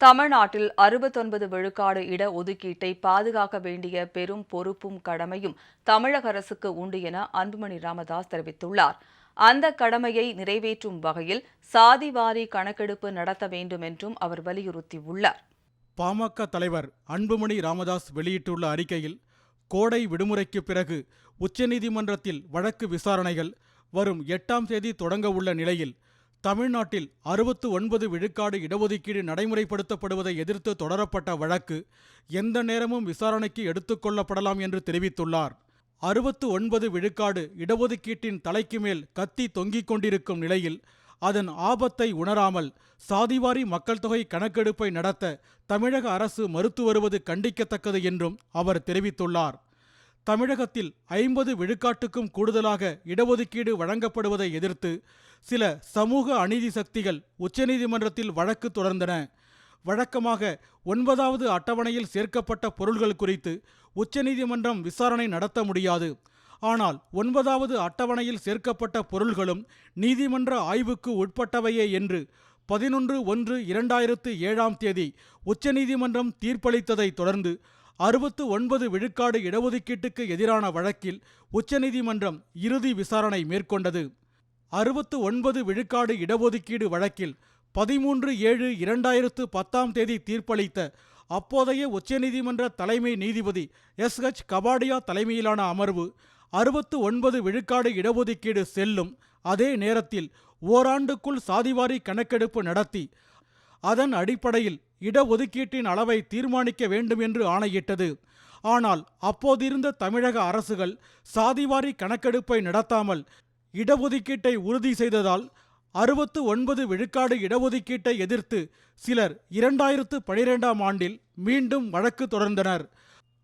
தமிழ்நாட்டில் அறுபத்தொன்பது விழுக்காடு இட ஒதுக்கீட்டை பாதுகாக்க வேண்டிய பெரும் பொறுப்பும் கடமையும் தமிழக அரசுக்கு உண்டு என அன்புமணி ராமதாஸ் தெரிவித்துள்ளார். அந்த கடமையை நிறைவேற்றும் வகையில் சாதிவாரி கணக்கெடுப்பு நடத்த வேண்டும் என்றும் அவர் வலியுறுத்தியுள்ளார். பாமக தலைவர் அன்புமணி ராமதாஸ் வெளியிட்டுள்ள அறிக்கையில் கோடை விடுமுறைக்கு பிறகு உச்சநீதிமன்றத்தில் வழக்கு விசாரணைகள் வரும் எட்டாம் தேதி தொடங்க உள்ள நிலையில் தமிழ்நாட்டில் அறுபத்து ஒன்பது விழுக்காடு இடஒதுக்கீடு நடைமுறைப்படுத்தப்படுவதை எதிர்த்து தொடரப்பட்ட வழக்கு எந்த நேரமும் விசாரணைக்கு எடுத்துக்கொள்ளப்படலாம் என்று தெரிவித்துள்ளார். அறுபத்து ஒன்பது விழுக்காடு இடஒதுக்கீட்டின் தலைக்கு மேல் கத்தி தொங்கிக் கொண்டிருக்கும் நிலையில் அதன் ஆபத்தை உணராமல் சாதிவாரி மக்கள் தொகை கணக்கெடுப்பை நடத்த தமிழக அரசு மறுத்து வருவது கண்டிக்கத்தக்கது என்றும் அவர் தெரிவித்துள்ளார். தமிழகத்தில் ஐம்பது விழுக்காட்டுக்கும் கூடுதலாக இடஒதுக்கீடு வழங்கப்படுவதை எதிர்த்து சில சமூக அநீதி சக்திகள் உச்சநீதிமன்றத்தில் வழக்கு தொடர்ந்தன. வழக்கமாக ஒன்பதாவது அட்டவணையில் சேர்க்கப்பட்ட பொருள்கள் குறித்து உச்சநீதிமன்றம் விசாரணை நடத்த முடியாது. ஆனால் ஒன்பதாவது அட்டவணையில் சேர்க்கப்பட்ட பொருள்களும் நீதிமன்ற ஆய்வுக்கு உட்பட்டவையே என்று பதினொன்று ஒன்று இரண்டாயிரத்து ஏழாம் தேதி உச்சநீதிமன்றம் தீர்ப்பளித்ததை தொடர்ந்து அறுபத்து ஒன்பது விழுக்காடு இடஒதுக்கீட்டுக்கு எதிரான வழக்கில் உச்சநீதிமன்றம் இறுதி விசாரணை மேற்கொண்டது. அறுபத்து ஒன்பது விழுக்காடு இடஒதுக்கீடு வழக்கில் பதிமூன்று ஏழு இரண்டாயிரத்து பத்தாம் தேதி தீர்ப்பளித்த அப்போதைய உச்சநீதிமன்ற தலைமை நீதிபதி எஸ். ஹெச் கபாடியா தலைமையிலான அமர்வு அறுபத்து ஒன்பது விழுக்காடு இடஒதுக்கீடு செல்லும் அதே நேரத்தில் ஓராண்டுக்குள் சாதிவாரி கணக்கெடுப்பு நடத்தி அதன் அடிப்படையில் இடஒதுக்கீட்டின் அளவை தீர்மானிக்க வேண்டும் என்று ஆணையிட்டது. ஆனால் அப்போதிருந்த தமிழக அரசுகள் சாதிவாரி கணக்கெடுப்பை நடத்தாமல் இடஒதுக்கீட்டை உறுதி செய்ததால் அறுபத்து ஒன்பது விழுக்காடு இடஒதுக்கீட்டை எதிர்த்து சிலர் இரண்டாயிரத்து பனிரெண்டாம் ஆண்டில் மீண்டும் வழக்கு தொடர்ந்தனர்.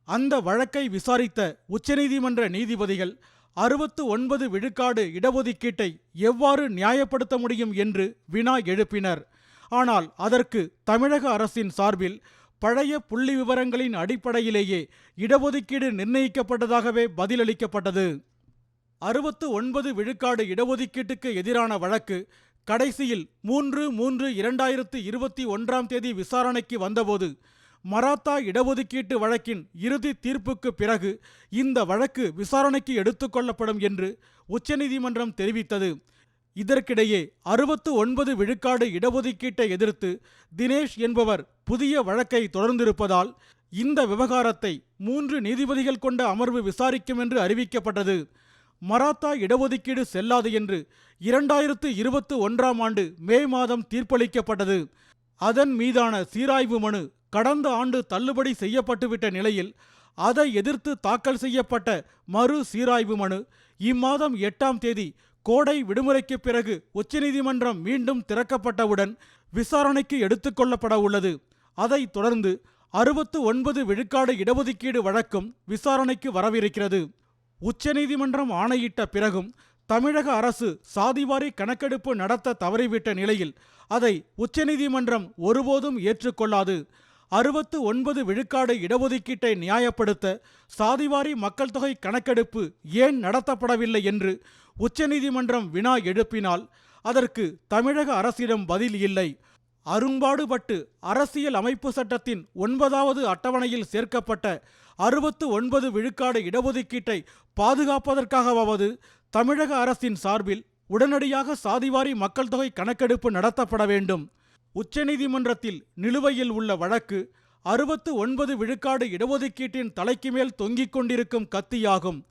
அந்த வழக்கை விசாரித்த உச்சநீதிமன்ற நீதிபதிகள் அறுபத்து ஒன்பது விழுக்காடு இடஒதுக்கீட்டை எவ்வாறு நியாயப்படுத்த முடியும் என்று வினா எழுப்பினர். ஆனால் அதற்கு தமிழக அரசின் சார்பில் பழைய புள்ளி விவரங்களின் அடிப்படையிலேயே இடஒதுக்கீடு நிர்ணயிக்கப்பட்டதாகவே பதிலளிக்கப்பட்டது. அறுபத்து ஒன்பது விழுக்காடு இடஒதுக்கீட்டுக்கு எதிரான வழக்கு கடைசியில் மூன்று மூன்று இரண்டாயிரத்து இருபத்தி ஒன்றாம் தேதி விசாரணைக்கு வந்தபோது மராத்தா இடஒதுக்கீட்டு வழக்கின் இறுதி தீர்ப்புக்கு பிறகு இந்த வழக்கு விசாரணைக்கு எடுத்துக்கொள்ளப்படும் என்று உச்சநீதிமன்றம் தெரிவித்தது. இதற்கிடையே அறுபத்து ஒன்பது விழுக்காடு இடஒதுக்கீட்டை எதிர்த்து தினேஷ் என்பவர் புதிய வழக்கை தொடர்ந்திருப்பதால் இந்த விவகாரத்தை மூன்று நீதிபதிகள் கொண்ட அமர்வு விசாரிக்கும் என்று அறிவிக்கப்பட்டது. மராத்தா இடஒதுக்கீடு செல்லாது என்று இரண்டாயிரத்து இருபத்து ஒன்றாம் ஆண்டு மே மாதம் தீர்ப்பளிக்கப்பட்டது. அதன் மீதான சீராய்வு மனு கடந்த ஆண்டு தள்ளுபடி செய்யப்பட்டுவிட்ட நிலையில் அதை எதிர்த்து தாக்கல் செய்யப்பட்ட மறு சீராய்வு மனு இம்மாதம் எட்டாம் தேதி கோடை விடுமுறைக்கு பிறகு உச்சநீதிமன்றம் மீண்டும் திறக்கப்பட்டவுடன் விசாரணைக்கு எடுத்துக்கொள்ளப்பட உள்ளது. அதைத் தொடர்ந்து அறுபத்து ஒன்பது விழுக்காடு இடஒதுக்கீடு வழக்கும் விசாரணைக்கு வரவிருக்கிறது. உச்சநீதிமன்றம் ஆணையிட்ட பிறகும் தமிழக அரசு சாதிவாரி கணக்கெடுப்பு நடத்த தவறிவிட்ட நிலையில் அதை உச்சநீதிமன்றம் ஒருபோதும் ஏற்றுக்கொள்ளாது. அறுபத்து ஒன்பது விழுக்காடு இடஒதுக்கீட்டை நியாயப்படுத்த சாதிவாரி மக்கள் தொகை கணக்கெடுப்பு ஏன் நடத்தப்படவில்லை என்று உச்சநீதிமன்றம் வினா எழுப்பினால் அதற்கு தமிழக அரசிடம் பதில் இல்லை. அரும்பாடுபட்டு அரசியல் அமைப்பு சட்டத்தின் ஒன்பதாவது அட்டவணையில் சேர்க்கப்பட்ட அறுபத்து ஒன்பது விழுக்காடு இடஒதுக்கீட்டை பாதுகாப்பதற்காகவாவது தமிழக அரசின் சார்பில் உடனடியாக சாதிவாரி மக்கள் தொகை கணக்கெடுப்பு நடத்தப்பட வேண்டும். உச்சநீதிமன்றத்தில் நிலுவையில் உள்ள வழக்கு அறுபத்து ஒன்பது விழுக்காடு இடஒதுக்கீட்டின் தலைக்கு மேல் தொங்கிக் கொண்டிருக்கும் கத்தியாகும்.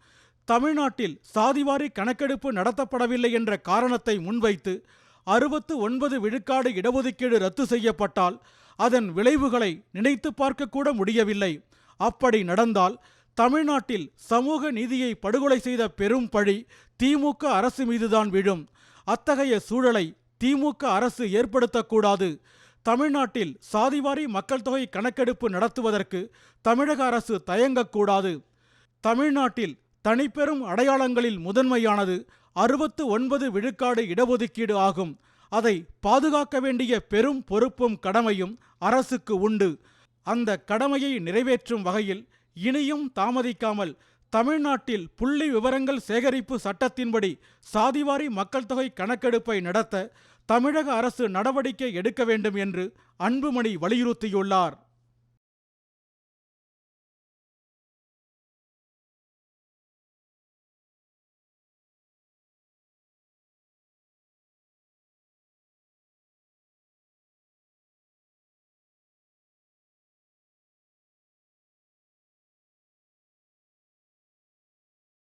தமிழ்நாட்டில் சாதிவாரி கணக்கெடுப்பு நடத்தப்படவில்லை என்ற காரணத்தை முன்வைத்து அறுபத்து ஒன்பது விழுக்காடு இடஒதுக்கீடு ரத்து செய்யப்பட்டால் அதன் விளைவுகளை நினைத்து பார்க்கக்கூட முடியவில்லை. அப்படி நடந்தால் தமிழ்நாட்டில் சமூக நீதியை படுகொலை செய்த பெரும் பழி திமுக அரசு மீதுதான் விழும். அத்தகைய சூழலை திமுக அரசு ஏற்படுத்தக்கூடாது. தமிழ்நாட்டில் சாதிவாரி மக்கள் தொகை கணக்கெடுப்பு நடத்துவதற்கு தமிழக அரசு தயங்கக்கூடாது. தமிழ்நாட்டில் தனிப்பெரும் அடையாளங்களில் முதன்மையானது அறுபத்து ஒன்பது விழுக்காடு இடஒதுக்கீடு ஆகும். அதை பாதுகாக்க வேண்டிய பெரும் பொறுப்பும் கடமையும் அரசுக்கு உண்டு. அந்த கடமையை நிறைவேற்றும் வகையில் இனியும் தாமதிக்காமல் தமிழ்நாட்டில் புள்ளி விவரங்கள் சேகரிப்பு சட்டத்தின்படி சாதிவாரி மக்கள் தொகை கணக்கெடுப்பை நடத்த தமிழக அரசு நடவடிக்கை எடுக்க வேண்டும் என்று அன்புமணி வலியுறுத்தியுள்ளார்.